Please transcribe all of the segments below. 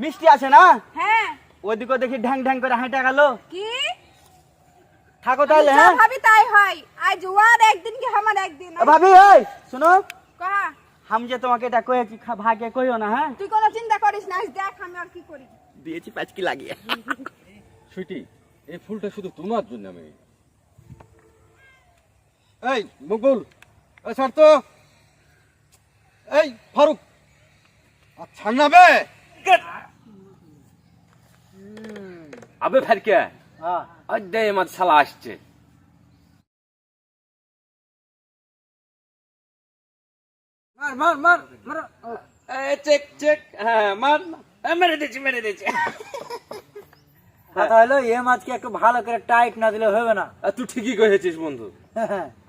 মিষ্টি আছে না? হ্যাঁ। ওদিকে দেখি ঢ্যাং ঢ্যাং করে হাঁটা গেল। কি? থাকো তাহলে হ্যাঁ? ভাবি তাই হয়। আজ ওয়ার একদিন কি আমার একদিন? ভাবি ওই শোনো। কহা আমি যে তোমাকে এটা কয়েছি ভাগে কইও না হ্যাঁ? তুই কোনো চিন্তা করিস না আজ দেখ আমি আর কি করি। দিয়েছি পাঁচকি লাগিয়ে। সুইটি এই ফুলটা শুধু তোমার জন্য আমি। এই মকবুল এই ছাড় তো। এই ফারুক আর ছাড় না বে। আবে ফেরকে হ্যাঁ। আমার শালা আসছে। মার মার মার মার। এ, চেক চেক হ্যাঁ মার মেরে দিয়েছি মেরে দিয়েছি। কথা হলো এ মাছকে একটু ভালো করে টাইট না দিলে হবে না। তুই ঠিকই কহেছিস বন্ধু।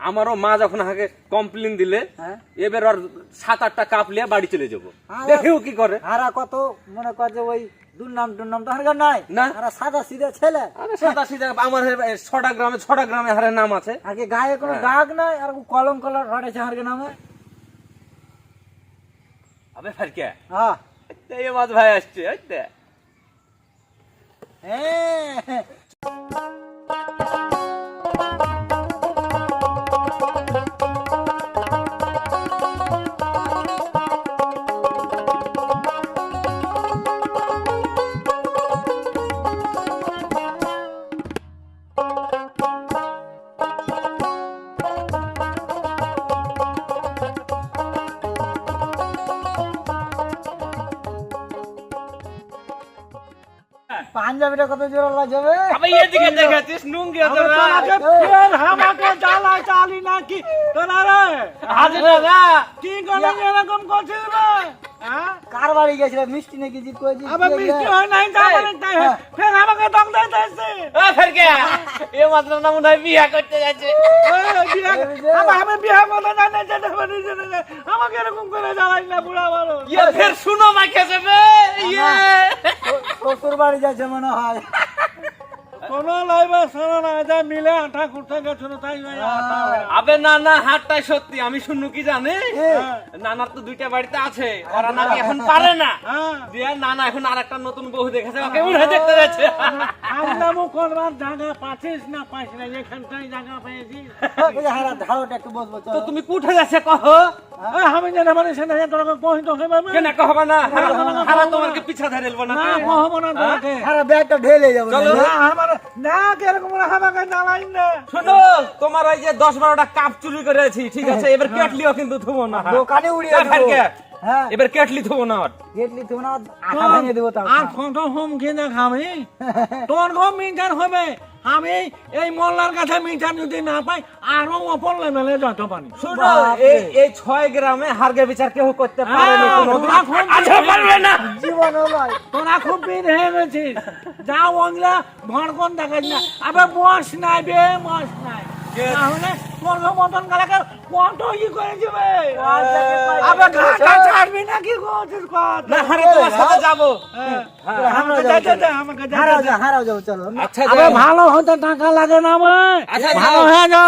আমারও মা যখন আগে কমপ্লেন দিলে হ্যাঁ। এবার ওর সাত আটটা কাপ লিয়ে বাড়ি চলে যাব। দেখেও কি করে? হারা কত মনে কর যে ওই দুর্নাম টুর্নাম তো হারগার নাই। না। হারা সাদা সিধা ছেলে। আরে সাদা সিধা আমার ছটা গ্রামে ছটা গ্রামে হারে নাম আছে। আগে গায়ে কোনো হ্যাঁ। দাগ নাই আর কলম কলর রটেছে হারগে নামে। আবে ফেরকে। হ্যাঁ। এই মাছ ভাই আসছে ওই পাঞ্জাবিটা কত জোর যাবে আবে এদিকে দেখাতিস নুঙ্গি তো ফের হামাকে জ্বালায় চালি নাকি? তোরা রে। হাজির দাদা কি করে এরকম করছিস রে? কার বাড়ি গেছিল? মিষ্টি নাকি জিত কইছি আবে মিষ্টি হয় নাই যা বলে তাই হয়। ফের আমাকে দিতে এ ফের ফেরকে এ মাত্র না মনে হয় বিয়া করতে যাচ্ছে। আমার বিয়া যেতে পারি যেতে আমাকে এরকম করে জ্বালাই না বুড়া বলো ইয়ে ফের শুনো মাকে যাবে ইয়ে। শ্বশুর বাড়ি যাচ্ছে মনে হয়। কোনো লাইবা শোনো না যা মিলে আঠা খুঁটতে গেছিল তাই আবে না না হাটটাই সত্যি আমি শুনু কি জানি? নানার তো দুইটা বাড়িতে আছে ওরা নাকি এখন পারে না। দিয়ে নানা এখন আর একটা নতুন বউ দেখেছে ওকে উঠে দেখতে যাচ্ছে। আমলামও করবার জায়গা পাচ্ছিস না পাইস না এখানটাই জায়গা পেয়েছি। হারা ধারোটা একটু বসবো তো তুমি কুঠে যাচ্ছে কহ? আমি জানা মানে সেটা তোর কহিত হবে কেন কহবা না? হারা- হারা তোমার পিছা ধরে এলবো না। না না হারা ব্যাগটা ঢেলে যাব না না কীরকম হামাকে না? শুনো তোমার ওই যে দশ বারোটা কাপ চুরি করেছি ঠিক আছে? এবার কেটলিও কিন্তু থুবো না। দোকানে উড়িয়ে এবার কেটলি থুবো না আর। গেটলি তুমি না আঠা ভেঙে দেবো তাও। আর কত হোম কিনে খাবি তোর ঘর মিটার হবে। আমি এই মোল্লার কাছে মিটার যদি না পাই আরও অপর লেভেলে যত পারি। শুনো এই এই ছয় গ্রামে হারগে বিচার কেউ করতে পারে না হ্যাঁ, আচ্ছা না। জীবন তোরা খুব বিদ হয়ে গেছিস যা ওগুলা ভড়কন দেখাস না। আবার বস নাই বে বস নাই। তাহলে ঘর মতন গালাকে কত ই করে যাবে আবার ঘাটা ছাড়বি না কি করছিস কর না হারে তোমার সাথে যাব। আমাকে যা, যা, যা, আমাকে যা, যাও হারাও যাও চলো। আচ্ছা ভালো হতে টাকা লাগে না ভাই আচ্ছা, ভালো। হয়ে যা।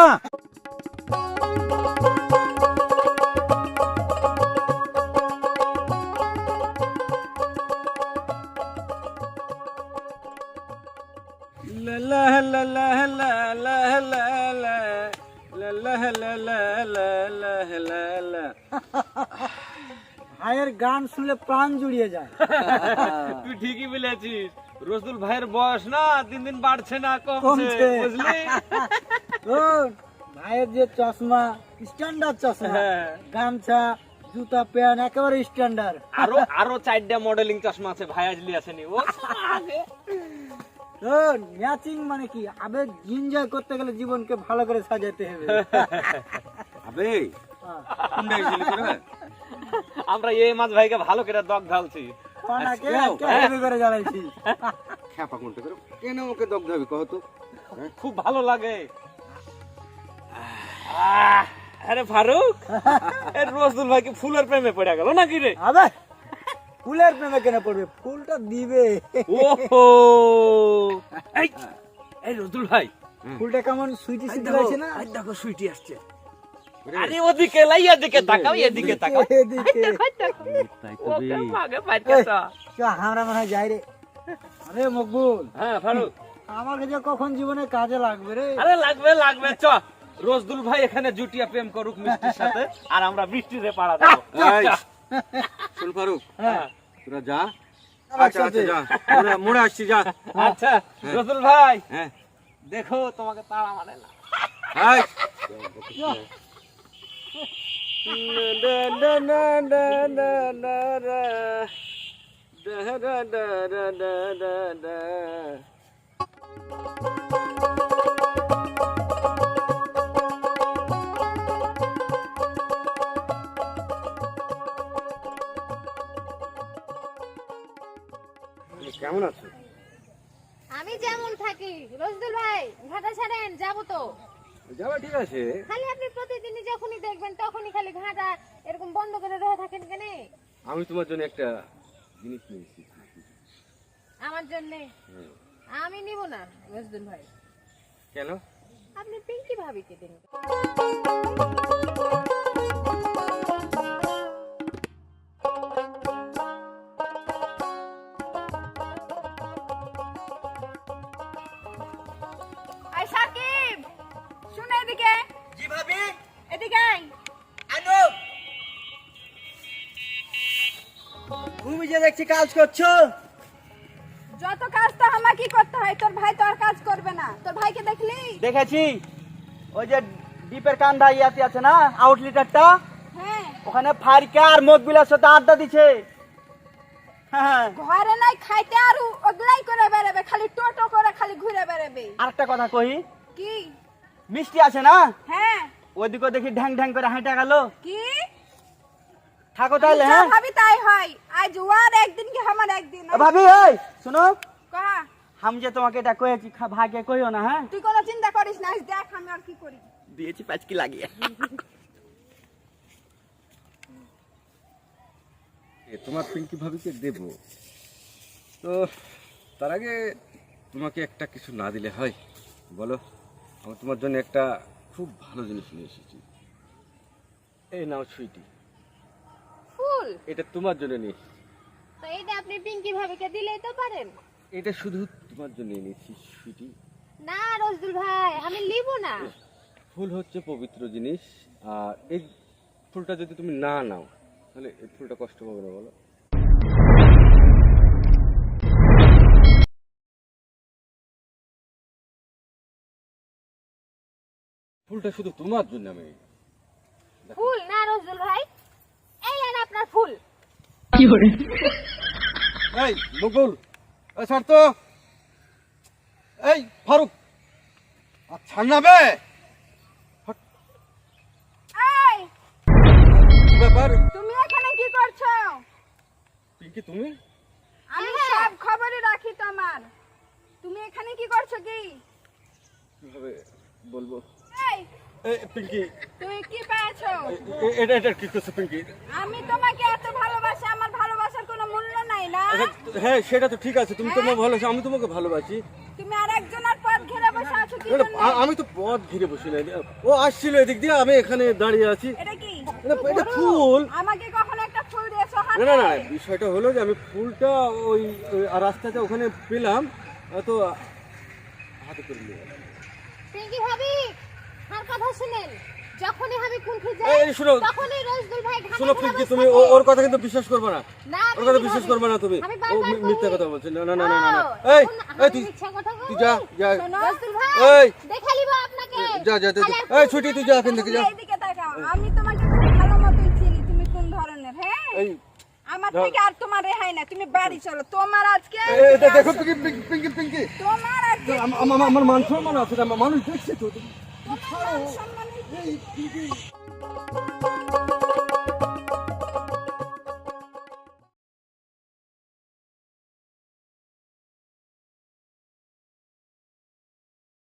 ভাইয়ের গান শুনলে প্রাণ জুড়িয়ে যায়। তুই ঠিকই বলেছিস। রসুল ভাইয়ের বয়স না দিন দিন বাড়ছে না কমছে। বুঝলি? ভাইয়ের যে চশমা স্ট্যান্ডার্ড চশমা হ্যাঁ। গামছা জুতা প্যান্ট একেবারে স্ট্যান্ডার্ড আরও আরও চারটা মডেলিং চশমা আছে ভাই আজলি আসেনি। ও ও ম্যাচিং মানে কি? আবেগ এনজয় করতে গেলে জীবনকে ভালো করে সাজাতে হবে। আবে কোনটা গেছিলি করে? আমরা এই মাছ ভাইকে ভালো করে দগ ঢালছি। কেন ওকে হবে কহ তো। খুব ভালো লাগে। আরে ফারুক এ রসুল ভাই কি ফুলের প্রেমে পড়ে গেল নাকি রে? আবে ফুলের প্রেমে কেন পড়বে? ফুলটা দিবে। ওহো। এই এই রসুল ভাই ফুলটা কেমন সুইটি সুইটি লাগছে না? দেখো সুইটি আসছে। আরে ওদিকে লাই এদিকে তাকাও এদিকে তাকাও। তাই তো বে। আগে পাইতেছ আমরা মনে যাই রে। আরে মকবুল। হ্যাঁ ফারুক। আমাকে যে কখন জীবনে কাজে লাগবে রে? আরে লাগবে লাগবে চ। রোজদুল ভাই এখানে জুটিয়া প্রেম করুক মিষ্টির সাথে আর আমরা বৃষ্টিতে পাড়া দেবো। এই, শোন ফারুক। হ্যাঁ। তোরা যা। আচ্ছা আচ্ছা যা। মোড়ে- আসছি যা। আচ্ছা রসুল ভাই হ্যাঁ। দেখো তোমাকে তাড়া মানে না। এই, কেমন আছো? আমি যেমন থাকি। রোজদুল ভাই ঘাটা ছাড়েন যাব তো। যাবা ঠিক আছে। খালি আপনি প্রতিদিনই যখনই দেখবেন তখনই খালি ঘাটা এরকম বন্ধ করে রয়ে থাকেন কেন? আমি তোমার জন্য একটা জিনিস নিয়ে এসেছি। আমার জন্য? আমি নিব না রোজদুল ভাই। কেন? আপনি পিঙ্কি ভাবিকে দিন। এদিকে জি ভাবি? এদিকে আয়। আনো। তুমি যে দেখছি কাজ করছ? যত কাজ তো আমাকে করতে হয় তোর ভাই তো আর কাজ করবে না। তোর ভাইকে দেখলি? দেখেছি। ওই যে ডিপের কান্দা ইয়াতে আছে না আউটলেটারটা? হ্যাঁ। ওখানে ফারিকা আর মকবিলার সাথে আড্ডা দিছে। হ্যাঁ। ঘরে নাই খাইতে আর ওগুলাই করে বেড়াবে খালি টোটো করে খালি ঘুরে বেড়াবে। আরেকটা কথা কই? কি? মিষ্টি আছে না? হ্যাঁ। ওইদিকে দেখি ঢ্যাং ঢ্যাং করে হাঁটা গেল। কি? থাকো তাহলে হ্যাঁ? ভাবি তাই হয়। আজ ওয়ার একদিন কি আমার একদিন? ও ভাবি এই শোনো। কহা আমি যে তোমাকে এটা কয়েছি খা- ভাগে কইও না হ্যাঁ? তুই কোনো চিন্তা করিস না আজ দেখ আমি আর কি করি। দিয়েছি পাঁচকি লাগিয়ে। এ, তোমার পিঙ্কি ভাবিকে দেব। তো তার আগে তোমাকে একটা কিছু না দিলে হয় বলো। আমি তোমার জন্য একটা খুব ভালো জিনিস নিয়ে এসেছি। এই নাও সুইটি। ফুল? এটা তোমার জন্য নিয়ে এসেছি। তো এটা আপনি পিঙ্কি ভাবিকে দিলেই তো পারেন। এটা শুধু তোমার জন্য এনেছি সুইটি। না রোজদুল ভাই আমি নিব না। ফুল হচ্ছে পবিত্র জিনিস আর এই ফুলটা যদি তুমি না নাও তাহলে এই ফুলটা কষ্ট পাবে না বলো। ফুলটা শুধু তোমার জন্য আমি ফুল না রোজদুল ভাই এই নেন আপনার ফুল। কি করে? এই মুকুল এই ছাড় তো। এই ফারুক আর ছাড় না বে। এই কি ব্যাপার? তুমি এখানে কি করছ? পিঙ্কি তুমি? আমি হ্যাঁ। সব খবরই রাখি তোমার। তুমি এখানে কি করছ কি? কীভাবে বলব? পিঙ্কি। তুমি কি পেয়েছ? এ- এ- এটা এটা কি করছ পিঙ্কি? আমি তোমাকে এত ভালোবাসি আমার ভালোবাসার কোনো মূল্য নাই না? আচ্ছা, হ্যাঁ সেটা তো ঠিক আছে তুমি তোমাকে ভালোবাসি আমি তোমাকে ভালোবাসি। তুমি আর একজনের পথ ঘিরে বসে আছো কি না, না, আমি তো পথ ঘিরে বসে নাই ও আসছিল এদিক দিয়ে আমি এখানে দাঁড়িয়ে আছি। এটা কি? এটা এটা ফুল? আমাকে কখনো একটা ফুল দিয়েছ না না না বিষয়টা হলো যে আমি ফুলটা ওই রাস্তাতে ওখানে পেলাম তো হাতে করে নিয়ে পিঙ্কি ভাবি কথা শুনেন। যখনই আমি যাই এই, শোনো। তখনই রোজদুল ভাই ঘাটা শোনো তুমি ওর কথা কিন্তু বিশ্বাস করবে না। ওর কথা বিশ্বাস করবে না তুমি। ও মিথ্যা কথা বলছে। না না না না না এই এই তুই তুই যা যা। রোজদুল ভাই এই। দেখে লিব আপনাকে। যা যা। আর এই ছুটি তুই যা এখান থেকে যা। এইদিকে তাকাও। আমি তোমাকে ভালো মতোই চিনি তুমি কোন ধরনের হ্যাঁ? এই। আমার থেকে আর তোমার রেহাই না তুমি বাড়ি চলো। তোমার আজকে দেখো পিঙ্কি পিঙ্কি পিঙ্কি। তোমার আজকে আম- আম- আমার মান সম্মান আছে মানুষ দেখছে তো। তোমার এই